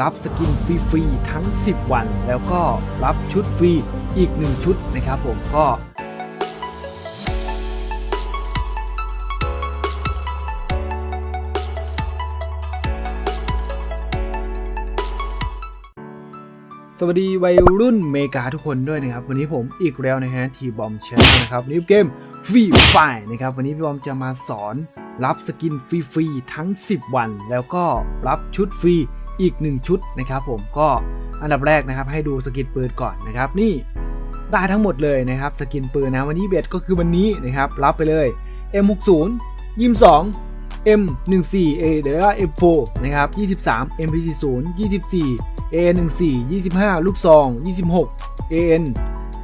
รับสกินฟรีๆทั้ง 10 วัน แล้วก็รับชุดฟรีอีก 1 ชุดนะครับผมก็สวัสดีวัยรุ่นเมกาทุกคนด้วยนะครับ วันนี้ผมอีกแล้วนะฮะทีบอมแชนนะครับนนี้เกมฟรีไฟนะครับ วันนี้พี่บอมจะมาสอนรับสกินฟรีๆทั้ง 10 วัน แล้วก็รับชุดฟรี อีก 1 ชุดนะครับผมก็อันดับแรกนะครับให้ดูสกินปืนก่อนนะครับนี่ได้ทั้งหมดเลยนะครับสกินปืนนะวันนี้เบ็ดก็คือวันนี้นะครับรับไปเลย M60 22 M14A หรือว่า M4 นะครับ23 MP40 24 A14 25 ลูกซอง 26 AN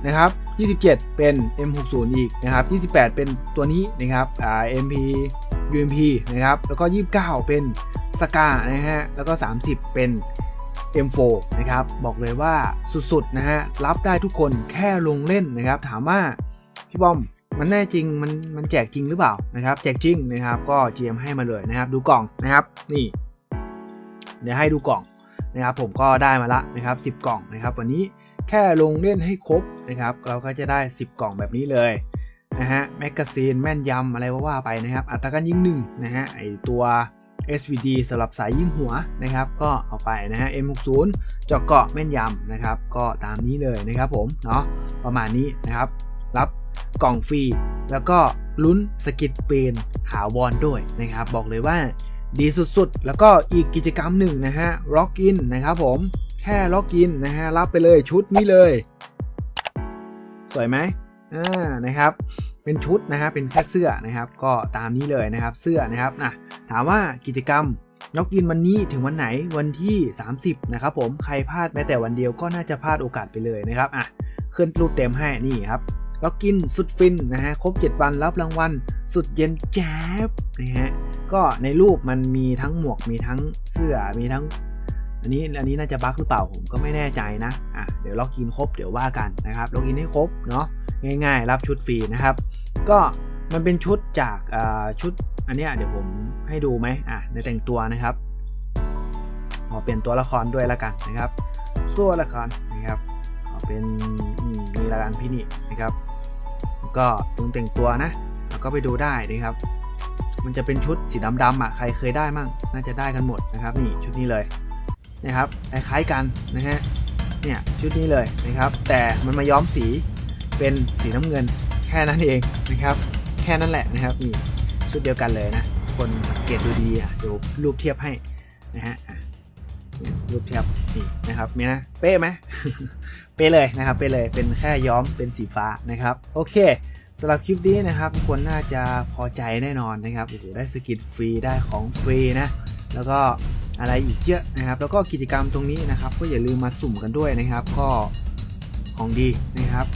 นะครับ27 เป็น M60 อีกนะครับ28 เป็นตัวนี้นะครับอ่า MP UMP นะครับ แล้วก็ 29 เป็นสกานะฮะ แล้วก็ 30 เป็น M4 นะครับ บอกเลยว่าสุดๆนะฮะ รับได้ทุกคนแค่ลงเล่นนะครับ ถามว่าพี่บอมมันแน่จริงมันมันแจกจริงหรือเปล่านะครับ แจกจริงนะครับ ก็ GM ให้มาเลยนะครับ ดูกล่องนะครับ นี่ เดี๋ยวให้ดูกล่องนะครับ ผมก็ได้มาละนะครับ 10 กล่องนะครับ วันนี้แค่ลงเล่นให้ครบนะครับ เราก็จะได้ 10 กล่องแบบนี้เลย นะฮะแมกกาซีนแม่นยำอะไรว่าไปนะครับ อัตราการยิงหนึ่งนะฮะไอตัว SVD สำหรับสายยิงหัวนะครับ ก็เอาไปนะฮะ M60 เจาะเกาะแม่นยำนะครับ ก็ตามนี้เลยนะครับผมเนาะประมาณนี้นะครับ รับกล่องฟรี แล้วก็ลุ้นสกิดเปนหาวอนด้วยนะครับ บอกเลยว่าดีสุดๆ แล้วก็อีกกิจกรรมหนึ่งนะฮะล็อกอินนะครับผมแค่ล็อกอินนะฮะรับไปเลยชุดนี้เลย สวยไหม อ่านะครับ เป็นชุดนะฮะเป็นแค่เสื้อนะครับ ก็ตามนี้เลยนะครับเสื้อนะครับนะถามว่ากิจกรรมล็อกอินวันนี้ถึงวันไหนวันที่ 30 นะครับผมใครพลาดแม้แต่วันเดียวก็น่าจะพลาดโอกาสไปเลยนะครับอะขึ้นรูปเต็มให้นี่ครับล็อกอินสุดฟินนะฮะครบ 7 วันรับรางวัลสุดเย็นแจ๊บนะฮะก็ในรูปมันมีทั้งหมวกมีทั้งเสื้อมีทั้ง อันนี้อันนี้น่าจะบั๊กหรือเปล่าผมก็ไม่แน่ใจนะอะเดี๋ยวล็อกอินครบเดี๋ยวว่ากันนะครับล็อกอินให้ครบเนาะ ง่ายๆ รับชุดฟรีนะครับ ก็มันเป็นชุดจากชุดอันนี้เดี๋ยวผมให้ดูไหมอะในแต่งตัวนะครับขอเปลี่ยนตัวละครด้วยละกันนะครับ ตัวละครนะครับขอเป็นมนี่ละกันพี่นี่นะครับ ก็ตรงแต่งตัวนะแล้วก็ไปดูได้นะครับ มันจะเป็นชุดสีดำๆอะใครเคยได้มั่งน่าจะได้กันหมดนะครับ นี่ชุดนี้เลยนะครับคล้ายๆกันนะฮะเนี่ยชุดนี้เลยนะครับ แต่มันมาย้อมสี เป็นสีน้ำเงินแค่นั้นเองนะครับ แค่นั้นแหละนะครับนี่ชุดเดียวกันเลยนะ คนสังเกตดูดีอะเดี๋ยวรูปเทียบให้นะฮะรูปเทียบนี่นะครับมีนะเป๊ะไหมเป๊ะเลยนะครับเป๊ะเลยเป็นแค่ย้อมเป็นสีฟ้านะครับ โอเคสำหรับคลิปนี้นะครับคนน่าจะพอใจแน่นอนนะครับโอ้โหได้สกินฟรีได้ของฟรีนะแล้วก็อะไรอีกเยอะนะครับ แล้วก็กิจกรรมตรงนี้นะครับ ก็อย่าลืมมาสุ่มกันด้วยนะครับ ก็ ของดีนะครับ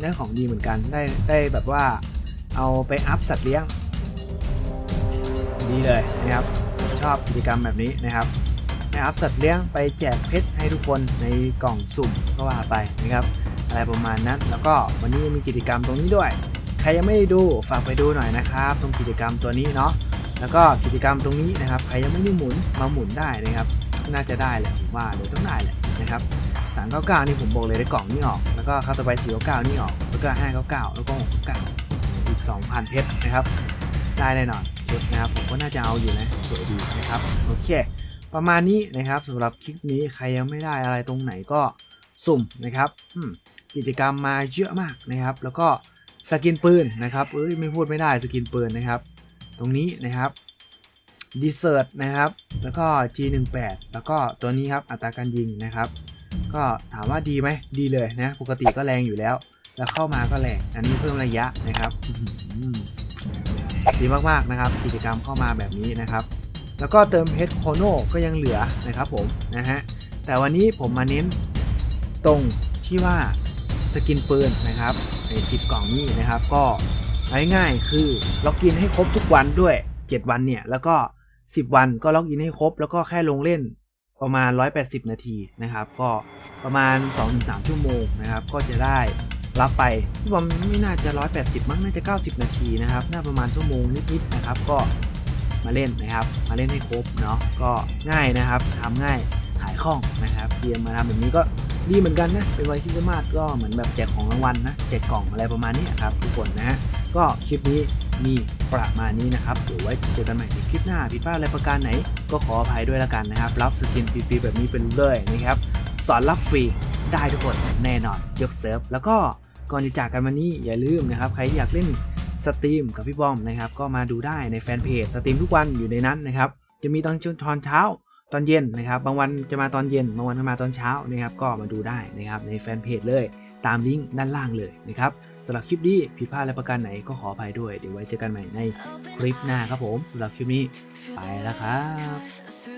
ได้ของดีเหมือนกันได้ได้แบบว่าเอาไปอัพสัตว์เลี้ยง ดีเลยนะครับชอบกิจกรรมแบบนี้นะครับให้อัพสัตว์เลี้ยงไปแจกเพชรให้ทุกคนในกล่องสุ่มก็ว่าไปนะครับ อะไรประมาณนั้น แล้วก็วันนี้มีกิจกรรมตรงนี้ด้วย ใครยังไม่ได้ดูฝากไปดูหน่อยนะครับ ตรงกิจกรรมตัวนี้เนาะแล้วก็กิจกรรมตรงนี้นะครับ ใครยังไม่ได้หมุนมาหมุนได้นะครับ น่าจะได้แหละผมว่าเดี๋ยวต้องได้แหละนะครับ สามเก้าเก้านี่ผมบอกเลยได้กล่องนี้ออก แล้วก็เข้าต่อไปสี่เก้าเก้านี่ออก แล้วก็ห้าเก้าเก้าแล้วก็หกเก้าอีกสองพันเพชรนะครับ ได้แน่นอนชุดนะครับผมก็น่าจะเอาอยู่นะสวยดีนะครับ โอเค ประมาณนี้นะครับสำหรับคลิปนี้ใครยังไม่ได้อะไรตรงไหนก็สุ่มนะครับกิจกรรมมาเยอะมากนะครับ แล้วก็สกินปืนนะครับเอ้ยไม่พูดไม่ได้สกินปืนนะครับ ตรงนี้นะครับดีเซอร์ตนะครับ แล้วก็ G18 แล้วก็ตัวนี้ครับอัตราการยิงนะครับ ก็ถามว่าดีไหมดีเลยนะปกติก็แรงอยู่แล้ว แล้วเข้ามาก็แรงอันนี้เพิ่มระยะนะครับดีมากๆนะครับ กิจกรรมเข้ามาแบบนี้นะครับ แล้วก็เติมเพชรโคโนก็ยังเหลือนะครับผมนะฮะแต่วันนี้ผมมาเน้นตรงที่ว่าสกินปืนนะครับใน10กล่องนี้นะครับ ก็ง่ายๆคือล็อกอินให้ครบทุกวันด้วย 7 วันเนี่ย แล้วก็ 10 วันก็ล็อกอินให้ครบ แล้วก็แค่ลงเล่น ประมาณ 180 นาทีนะครับ ก็ประมาณ 2-3 ชั่วโมงนะครับ ก็จะได้รับไปที่ผมไม่น่าจะ 180 มั้งน่าจะ 90 นาทีนะครับ น่าประมาณชั่วโมงนิดๆนะครับ ก็มาเล่นนะครับ มาเล่นให้ครบเนาะก็ง่ายนะครับทำง่ายขายคล่องนะครับเตรียมมาทำแบบนี้ก็ดีเหมือนกันนะเป็นวันคริสต์มาสก็เหมือนแบบแจกของรางวัลนะแจกกล่องอะไรประมาณนี้ครับทุกคนนะฮะก็คลิปนี้ มีประมาณนี้นะครับเดี๋ยวไว้เจอกันใหม่ในคลิปหน้าผิดพลาดอะไรประการไหน ก็ขออภัยด้วยละกันนะครับ รับสกินฟรีๆแบบนี้เป็นเลยนะครับ สอนรับฟรีได้ทุกคนแน่นอน ยกเซิร์ฟ แล้วก็ก่อนจะจากกันวันนี้อย่าลืมนะครับ ใครที่อยากเล่นสตรีมกับพี่บอมนะครับ ก็มาดูได้ในแฟนเพจสตรีมทุกวันอยู่ในนั้นนะครับ จะมีตอนช่วงตอนเช้าตอนเย็นนะครับ บางวันจะมาตอนเย็น บางวันก็มาตอนเช้านะครับ ก็มาดูได้นะครับในแฟนเพจเลย ตามลิงก์ด้านล่างเลยนะครับ สำหรับคลิปนี้ผิดพลาดอะไรประการไหนก็ขออภัยด้วย เดี๋ยวไว้เจอกันใหม่ในคลิปหน้าครับผมสำหรับคลิปนี้ไปแล้วครับ